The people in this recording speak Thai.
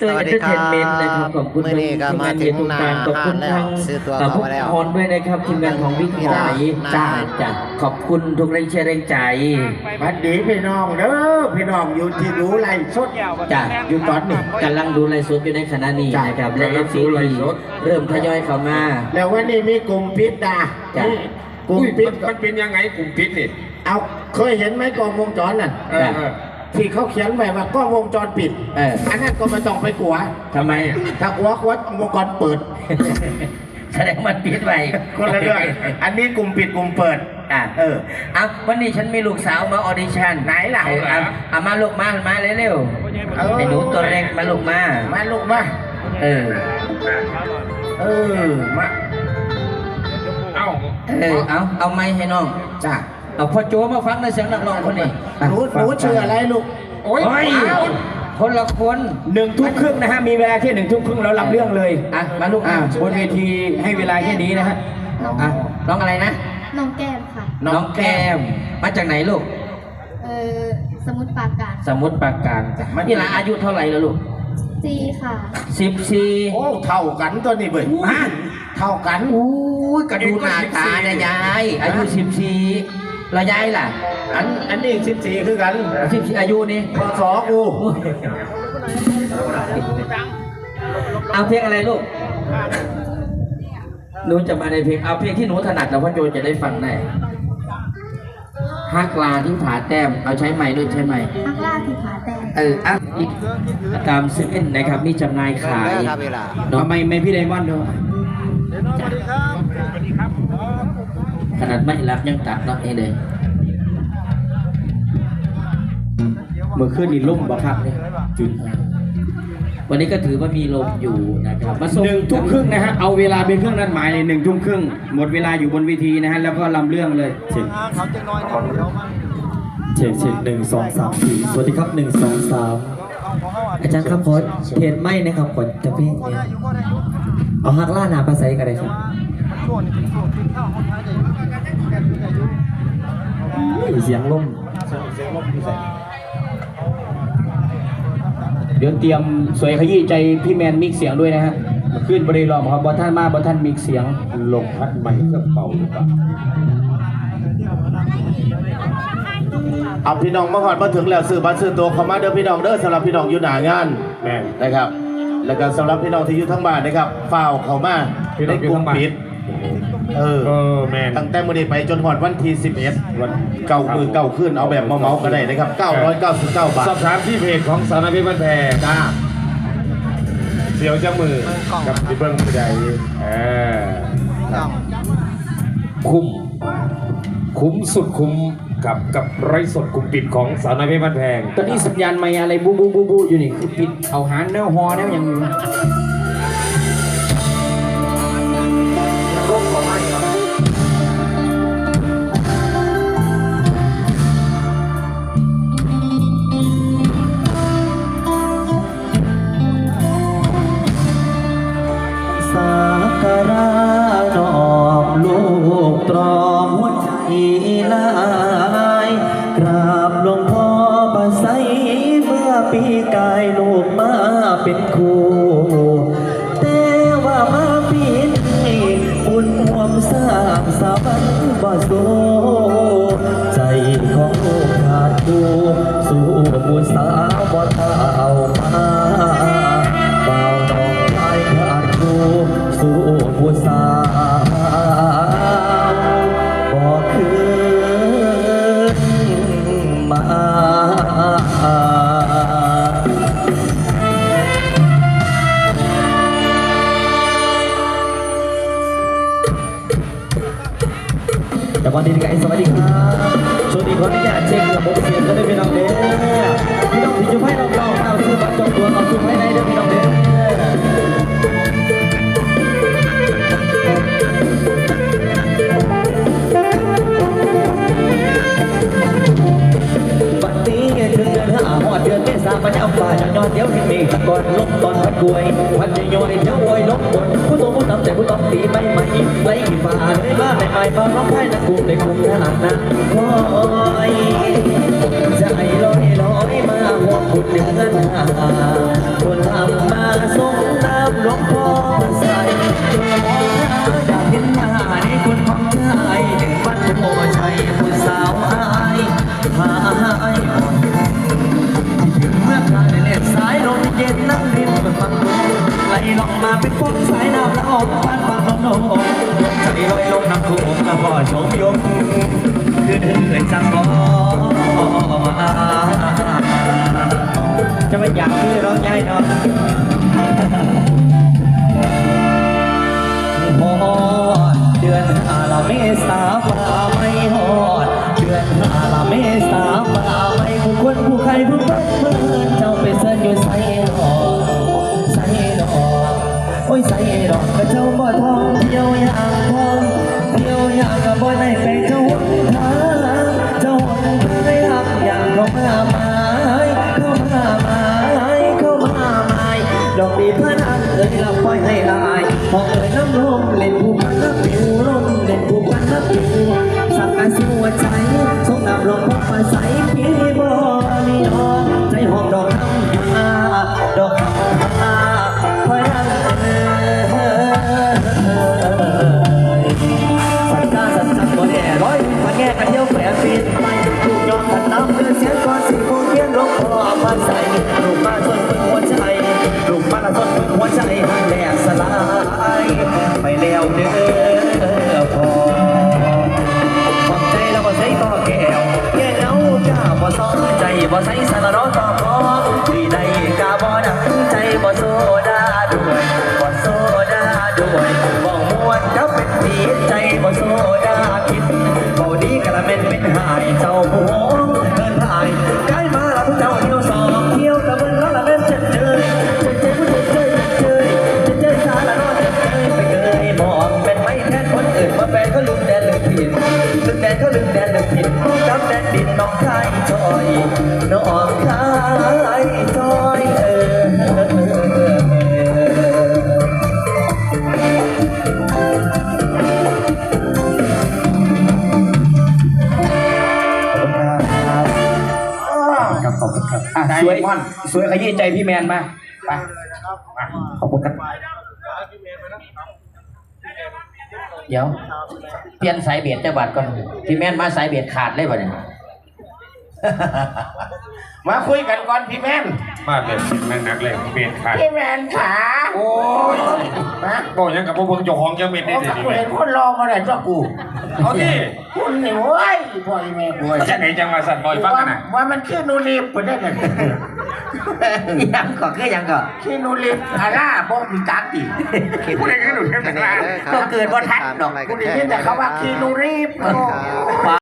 สวัสดีครับ Entertainment นะครับขอบคุณมื้อนี้ก็มาถึงหน้าขอบคุณห้างแล้วทางซื้อตั๋วเอ่อเข้ามาแล้วพวกพรด้วยนะครับทีมงานของวิทยาลัยหน้าจ้าจ้ะขอบคุณทุกแรงเชียร์แรงใจบัดดีพี่น้องเด้อพี่น้องอยู่ที่รู้ไรสุดจ้ะอยู่ตอนนี้กำลังดูไลฟ์สดอยู่ในขณะนี้จ้ะนะครับและกำลัเองฟซีดูไลฟ์สดเริ่มทยอยเข้ามาแล้ววันนี้มีกลุ่มปิดดาจ้ะกลุ่มอุ้ยปิดมันมันเป็นยังไงกลุ่มปิดนี่เอาเคยเห็นไหมกล้องวงจรน่ะเออเออ ที่เขาเขียนไว้ว่ากล้องวงจรปิดเอออันนั้นก็ไม่ต้องไปกลัว ทำไมอะถ้ากลัวกลัววงจรเปิดแสดงมันปิดไว้คนละเรื่องอันนี้กลุ่มปิดกลุ่มเปิด อะเออเอาวันนี้ฉันมีลูกสาวมาออดิชั่นไหนล่ะ เอาเอาเอามาลูกมามาเร็วเออ ๆไอ้หนูตัวเล็กมาลูกมา มาลูกมาเออ เออมา เอ้า เออเอาเอาไม้ให้น้องจ้า เอาพ่อโจมาฟังในเสียงนักร้องคนนี้หนูหนูชื่ออะไรลูกโอ้ยโอ้ยว้าวคนละคนหนึ่งทุ่มครึ่งนะฮะมีเวลาแค่หนึ่งทุ่มครึ่งแล้วรับเรื่องเลยอะมาลูกอ่าอะบนเวทีให้เวลาแค่นี้นะฮะอะน้องอะไรนะน้องแก้มค่ะ น้องแก้มมาจากไหนลูกเออสมุดปรากการสมุทรปราการจ้ะนี่ละอายุเท่าไหร่แล้วลูกซีค่ะสิบสี่โอ้เท่ากันตัวนี้เว้ยฮะเท่ากันอู้ยกระดูหน้าตาเนี่ยยายอายุสิบสี่ แล้วยายล่ะ อันอันนี้สิบสี่คือกันสิบสี่อายุนี่พศกูเอาเพลงอะไรลูกหนูจะมาในเพลงเอาเพลงที่หนูถนัดแล้วพ่อโจจะได้ฟังได้ฮักลาที่ผาแต้มเอาใช้ไม้ด้วยใช้ไม้นักล่าที่ผาแดงเอออะอีกตามเส้นนะครับมีจำหน่ายขายเริ่มครับเวลาน้องทำไมไม่พี่ไดมอนด์ด้วย ขนาดไม่รับยังตัดเนาะนี่เลยเมื่อคืนนี่ล่มบ่ครับเนี่ยจุดวันนี้ก็ถือว่ามีลมอยู่นะครับมาส่งหนึ่งทุ่มครึ่งนะฮะเอาเวลาเป็นเครื่องนัดหมายเลยหนึ่งทุ่มครึ่งหมดเวลาอยู่บนเวทีนะฮะแล้วก็ลำเรื่องเลยเช็คเช็คเช็คหนึ่งสองสามสี่สวัสดีครับหนึ่งสองสามอาจารย์ครับขอเทนไม่นะครับก่อนจะเพลงเนี่ยเอาฮักล่าหนาภาษาอะไรครับ เสียงล่มเดี๋ยวเตรียมสวยขยี้ใจพี่แมนมิกเสียงด้วยนะฮะขึ้นบริลอมครับบอท่านมาบอท่านมิกเสียงลงพัดไม้เครื่องเป่าหรือเปล่าเอาพี่น้องมาก่อนมาถึงแล้วซื้อบัตรซื้อตัวเข้ามาเด้อพี่น้องเด้อสำหรับพี่น้องอยู่หนางานแม่นนะครับ แล้วก็สำหรับพี่น้องที่อยู่ทั้งบ้านนะครับฝ้าวเข้ามาพี่น้ในองอยู่กลุ่ทั้มงบ้านปิด เออ เออแม่นตั้งแต่มื้อนี้ไปจนหอดวันที่11วันเก่ามือเก่าขึ้นเอาแบบเมาๆก็ได้นะครับ 999 บาทสอบถามที่เพจของสารพิษบ้านแพรจ้า เสียวจ้ามือกับที่เบิ้งผู้ใดเออคุ้ม คุ้มสุดคุ้มกับกับไร้สดกลุ่มปิดของสารพิษบ้านแพงตอนนี้สัญญาณไม่อะไรบูบูบูบูอยู่นี่คือปิดเอาหารแนวฮอแนวอย่างอยู่ ปีกายลูกมาเป็นครู แต่วันนี้ก็สวัสดีครับช่วงนี้ขออนุญาตเช็คระบบเสียงก็ได้วยพี่น้องเด้อพี่น้องที่จะให้เราเราเอาซื้อบัตรจองตัวเราซื้อภายในเด้อพี่น้องเด้อ ฟ้าไม่มาไม่ไปบ้าร้องไห้นะกูในคุมหลังนะโอ้ยใจลอยลอยมาหัวคุณเดือนหาคนทำมาส่งน้ำลง อยลงน้ำโขงมาพ่อชมยมคือเดินจังบ่จะไม่อยากคือร้องใหญ่เนาะฮอด เดือนอาละเมษาฟ้าไม่ฮอดเดือนอาละเมษาฟ้าไม่ผู้คนผู้ใครผู้เพิ่นเพิ่นเจ้าไปเสิร์นอยู่ใส่ดอกใส่ดอกโอ้ยใส่ดอกก็เจ้าบ่ทองเที่ยวยาง อยากกับ่ได้ไปเจ้าหนทางเจ้าหนทางได้หักอย่างเข้ามาหมายเข้ามาหมายเข้ามาหมายดอกดีพระนางเอ่ยเราปล่อยให้อายหองเอ่ยน้ำลมเล่นผู้พันนักผิวลมเล่นผู้พันนักผิวสักการสิวใจสงน้ำลมพักมาใส ร้อยมาแง่กันเที่ยวแฝงฟินไปถูกยอมขัดน้ำเพื่อเสียงก่อนสี่โมงเย็นลงคอมาใส่ลูกมาชนพึ่งหัวใจลูกมาละชนพึ่งหัวใจหันแหลกสลายไปแล้วเด้อ ลืมแดนก็ลืมแดนลืมผิดผู้กับแดนดินน้องชายจอยน้องชายจอยเออครับขอบคุณครับอะสวยสวยขยี้ใจพี่แมนมาไปขอบคุณครับ เดี๋ยว เปลี่ยนสายเบียดจังหวัดก่อนพี่แมนมาสายเบียดขาดเลยป่ะเนี่ยมาคุยกันก่อนพี่แม่นมาเลยแม่งนักเลยเปลี่ยนขาดพี่แม่นขาโอ้ยฮะก็ยังกับพวกเบิ่งเจ้าของยังเม็ดได้โอ้ดิกับกูเห็นคนรอมาได้จ้ากูเอาดิคุณนี่โว้ยพ่อแม่กูเว้ยจะไหนจังมาสั่นบอยฟังกันน่ะว่ามันชื่อนูรีบไปได้ไงยั ยังก่อนก็ยังก่อนชื่อนูรีบอาร่าบอกมีจักตีพูดอะไรกันหนูแค่ไหนล่ะก็เกิดบนทัดดอกกูได้ยินแต่เขาว่าคีนูรีบ